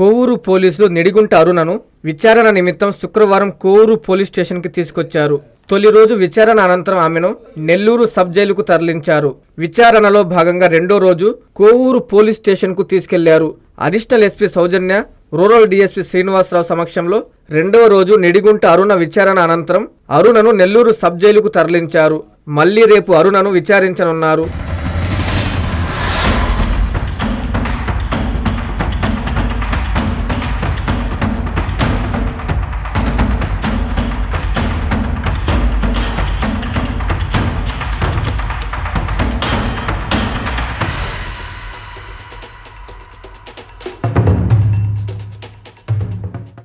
కోవూరు పోలీసులు నిడిగుంట అరుణను విచారణ నిమిత్తం శుక్రవారం కోవూరు పోలీస్ స్టేషన్కి తీసుకొచ్చారు. తొలి రోజు విచారణ అనంతరం ఆమెను నెల్లూరు సబ్ జైలుకు తరలించారు. విచారణలో భాగంగా రెండో రోజు కోవూరు పోలీస్ స్టేషన్కు తీసుకెళ్ళారు. Additional SP Soujanya rural DSP Srinivasarao సమక్షంలో రెండవ రోజు నిడిగుంట అరుణ విచారణ అనంతరం అరుణను నెల్లూరు సబ్ జైలుకు తరలించారు. మళ్ళీ రేపు అరుణను విచారించనున్నారు.